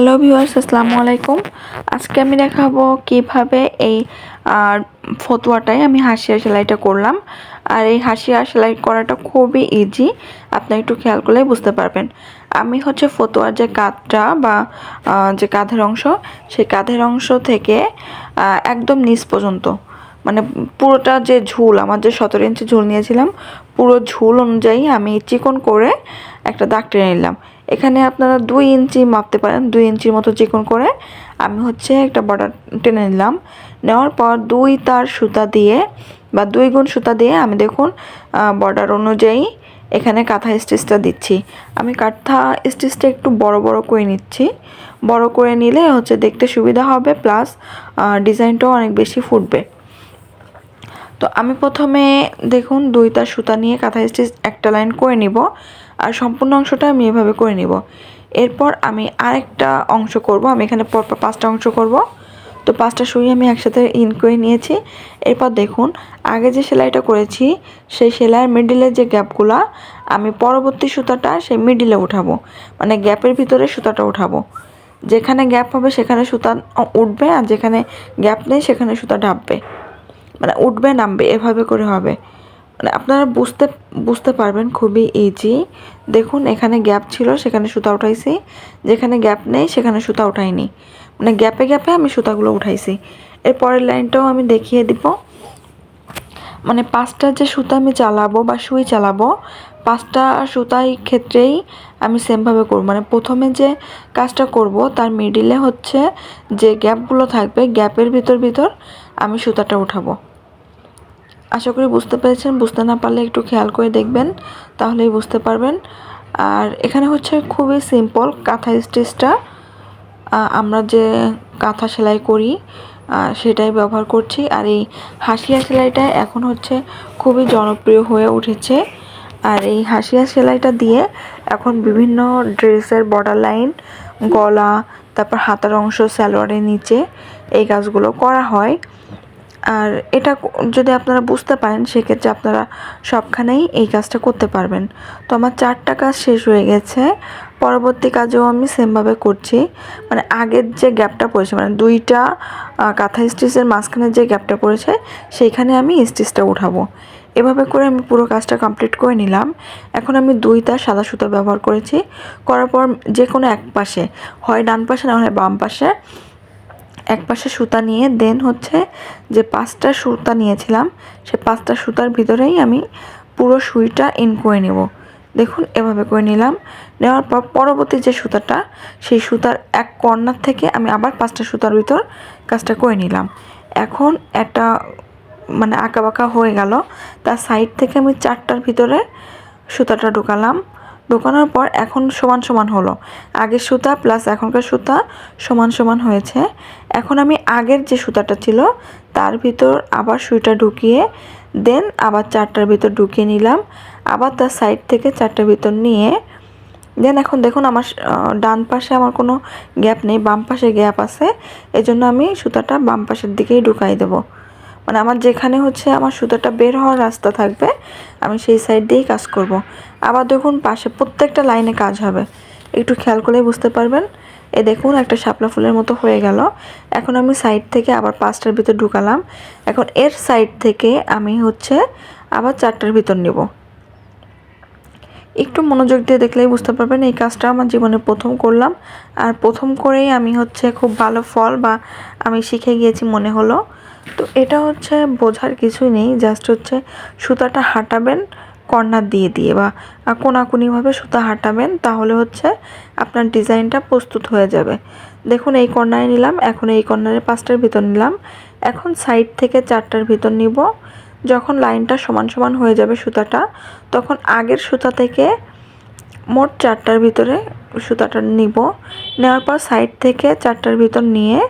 Hello viewers, আসসালামু আলাইকুম। আজকে আমি দেখাবো কীভাবে এই ফতুয়াটায় আমি হাসিয়া সেলাইটা করলাম। আর এই হাসিয়া সেলাই করাটা খুবই ইজি আপনি একটু খেয়াল করলেই বুঝতে পারবেন। আমি হচ্ছে ফতুয়ার যে কাঁধটা বা যে কাঁধের অংশ, সেই কাঁধের অংশ থেকে একদম নিচ পর্যন্ত মানে পুরোটা যে ঝুল, আমার যে সতেরো ইঞ্চি ঝুল নিয়েছিলাম, পুরো ঝুল অনুযায়ী আমি চিকন করে একটা দাগ টেনে নিলাম। এখানে আপনারা দুই ইঞ্চি মাপতে পারেন, দুই ইঞ্চির মতো চিকন করে। আমি হচ্ছে একটা বর্ডার টেনে নিলাম। নেওয়ার পর দুই তার সুতা দিয়ে বা দুই গুণ সুতা দিয়ে আমি দেখুন বর্ডার অনুযায়ী এখানে কাঁথা স্টিচটা দিচ্ছি। আমি কাঁথা স্টিচটা একটু বড় বড় করে নিচ্ছি। বড় করে নিলে হচ্ছে দেখতে সুবিধা হবে, প্লাস ডিজাইনটাও অনেক বেশি ফুটবে। তো আমি প্রথমে দেখুন দুইটা সুতা নিয়ে কাঁথা স্টিচ একটা লাইন করে নিব। আর সম্পূর্ণ অংশটা আমি এভাবে করে নিব। এরপর আমি আরেকটা অংশ করব। আমি এখানে পরপর পাঁচটা অংশ করব। তো পাঁচটা সুই আমি একসাথে ইন করে নিয়েছি। এরপর দেখুন, আগে যে সেলাইটা করেছি, সেই সেলাইয়ের মিডিলের যে গ্যাপগুলা, আমি পরবর্তী সুতাটা সেই মিডিলে উঠাবো। মানে গ্যাপের ভিতরে সুতাটা উঠাবো। যেখানে গ্যাপ হবে সেখানে সুতা উঠবে আর যেখানে গ্যাপ নেই সেখানে সুতা ঢাববে মানে উঠবে নামবে, এভাবে করে হবে। মানে আপনারা বুঝতে বুঝতে পারবেন খুবই ইজি দেখুন, এখানে গ্যাপ ছিল, সেখানে সুতা উঠাইছি। যেখানে গ্যাপ নেই, সেখানে সুতা উঠাইনি। মানে গ্যাপে গ্যাপে আমি সুতাগুলো উঠাইছি। এর পরের লাইনটাও আমি দেখিয়ে দিব। মানে পাঁচটা যে সুতা আমি চালাবো বা সুই চালাবো, পাঁচটা সুতাই ক্ষেত্রেই আমি সেমভাবে করব। মানে প্রথমে যে কাজটা করব, তার মিডিলে হচ্ছে যে গ্যাপগুলো থাকবে গ্যাপের ভিতর ভিতর আমি সুতাটা উঠাবো। আশা করি বুঝতে পেরেছেন। বুঝতে না পারলে একটু খেয়াল করে দেখবেন, তাহলেই বুঝতে পারবেন। আর এখানে হচ্ছে খুবই সিম্পল কাঁথা স্টিচটা আমরা যে কাঁথা সেলাই করি সেটাই ব্যবহার করছি। আর এই হাসিয়া সেলাইটা এখন হচ্ছে খুবই জনপ্রিয় হয়ে উঠেছে। আর এই হাসিয়া সেলাইটা দিয়ে এখন বিভিন্ন ড্রেসের বর্ডার লাইন গলা, তারপর হাতার অংশ, সালোয়ারের নিচে এই কাজগুলো করা হয়। আর এটা যদি আপনারা বুঝতে পারেন, সেক্ষেত্রে আপনারা সবখানেই এই কাজটা করতে পারবেন। তো আমার চারটা কাজ শেষ হয়ে গেছে। পরবর্তী কাজেও আমি সেমভাবে করছি। মানে আগের যে গ্যাপটা পড়েছে মানে দুইটা কাঁথা স্টিচের মাঝখানে যে গ্যাপটা পড়েছে, সেইখানে আমি স্টিচটা উঠাবো। এভাবে করে আমি পুরো কাজটা কমপ্লিট করে নিলাম। এখন আমি দুইটা সাদা সুতা ব্যবহার করেছি। করার পর যে কোনো এক পাশে, হয় ডান পাশে, না হয় বাম পাশে এক পাশে সুতা নিয়ে দেন হচ্ছে যে পাঁচটা সুতা নিয়েছিলাম, সে পাঁচটা সুতার ভিতরেই আমি পুরো সুইটা ইন করে নেব। দেখুন, এভাবে করে নিলাম। নেওয়ার পর পরবর্তী যে সুতাটা, সেই সুতার এক কর্নার থেকে আমি আবার পাঁচটা সুতার ভিতর কাজটা করে নিলাম। এখন একটা মানে আঁকা বাঁকা হয়ে গেল। তার সাইড থেকে আমি চারটার ভিতরে সুতাটা ঢুকালাম। ঢোকানোর পর এখন সমান সমান হলো। আগের সুতা প্লাস এখনকার সুতা সমান সমান হয়েছে। এখন আমি আগের যে সুতাটা ছিল, তার ভিতর আবার সুইটা ঢুকিয়ে দেন আবার চারটার ভিতর ঢুকিয়ে নিলাম। আবার তার সাইড থেকে চারটার ভিতর নিয়ে দেন এখন দেখুন আমার ডান পাশে আমার কোনো গ্যাপ নেই, বাম পাশে গ্যাপ আছে। এজন্য আমি সুতাটা বাম পাশের দিকেই ঢুকাই দেবো। মানে আমার যেখানে হচ্ছে আমার সুতাটা বের হওয়ার রাস্তা থাকবে, আমি সেই সাইড দিয়েই কাজ করব। আবার দেখুন পাশে প্রত্যেকটা লাইনে কাজ হবে। একটু খেয়াল করলেই বুঝতে পারবেন। এ দেখুন একটা শাপলা ফুলের মতো হয়ে গেল। এখন আমি সাইড থেকে আবার পাঁচটার ভিতর ঢুকালাম। এখন এর সাইড থেকে আমি হচ্ছে আবার চারটার ভিতর নেব। একটু মনোযোগ দিয়ে দেখলেই বুঝতে পারবেন এই কাজটা আমার জীবনে প্রথম করলাম। আর প্রথম করেই আমি হচ্ছে খুব ভালো ফল বা আমি শিখে গিয়েছি মনে হলো। তো এটা হচ্ছে বোঝার কিছুই নেই জাস্ট হচ্ছে সুতাটা হাঁটাবেন কর্নার দিয়ে দিয়ে বা কোনাকুনিভাবে সুতা হাঁটাবেন, তাহলে হচ্ছে আপনার ডিজাইনটা প্রস্তুত হয়ে যাবে। দেখুন এই কর্নারে নিলাম, এখন এই কর্নারে পাঁচটার ভিতর নিলাম। এখন সাইড থেকে চারটার ভিতর নিব। যখন লাইনটা সমান সমান হয়ে যাবে সুতাটা, তখন আগের সুতা থেকে মোট চারটার ভিতরে সুতাটা নিব। নেওয়ার পর সাইড থেকে চারটার ভিতর নিয়ে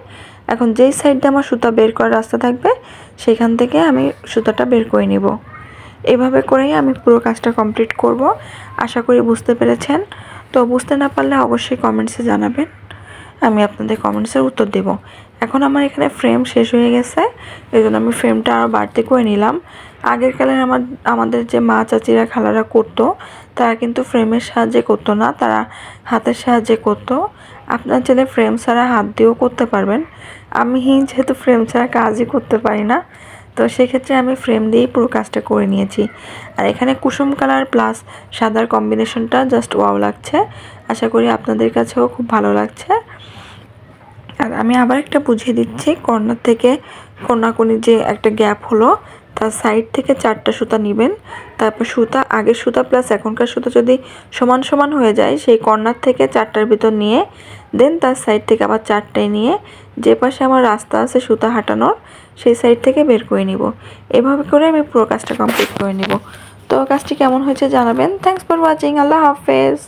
এখন যেই সাইড আমার সুতা বের করার রাস্তা থাকবে সেখান থেকে আমি সুতাটা বের করে নিব। এভাবে করেই আমি পুরো কাজটা কমপ্লিট করব। আশা করি বুঝতে পেরেছেন। তো বুঝতে না পারলে অবশ্যই কমেন্টসে জানাবেন। আমি আপনাদের কমেন্টসের উত্তর দেব। এখন আমার এখানে ফ্রেম শেষ হয়ে গেছে। এই জন্য আমি ফ্রেমটা আরও বাড়তি করে নিলাম। আগের কালে আমার, আমাদের যে মা চাচিরা খালারা করতো তারা কিন্তু ফ্রেমের সাহায্যে করতো না, তারা হাতের সাহায্যে করতো। আপনার ছেলে ফ্রেম ছাড়া হাত দিয়েও করতে পারবেন। আমি যেহেতু ফ্রেম ছাড়া কাজই করতে পারি না, তো সেক্ষেত্রে আমি ফ্রেম দিয়েই পুরো কাজটা করে নিয়েছি। আর এখানে কুসুম কালার প্লাস সাদার কম্বিনেশনটা জাস্ট ওয়াও লাগছে। আশা করি আপনাদের কাছেও খুব ভালো লাগছে। আর আমি আবার একটা বুঝিয়ে দিচ্ছি, কর্নার থেকে কোনাকুনি যে একটা গ্যাপ হলো তার সাইড থেকে চারটা সুতা নেবেন। তারপর সুতা, আগের সুতা প্লাস এখনকার সুতা যদি সমান সমান হয়ে যায়, সেই কর্নার থেকে চারটার ভিতর নিয়ে দেন তার সাইড থেকে আবার চারটায় নিয়ে, যে পাশে আমার রাস্তা আছে সুতা হাঁটানোর, সেই সাইড থেকে বের করে নিব। এভাবে করে আমি পুরো কাজটা কমপ্লিট করে নিব। তো কাজটি কেমন হয়েছে জানাবেন। থ্যাংকস ফর ওয়াচিং আল্লাহ হাফেজ।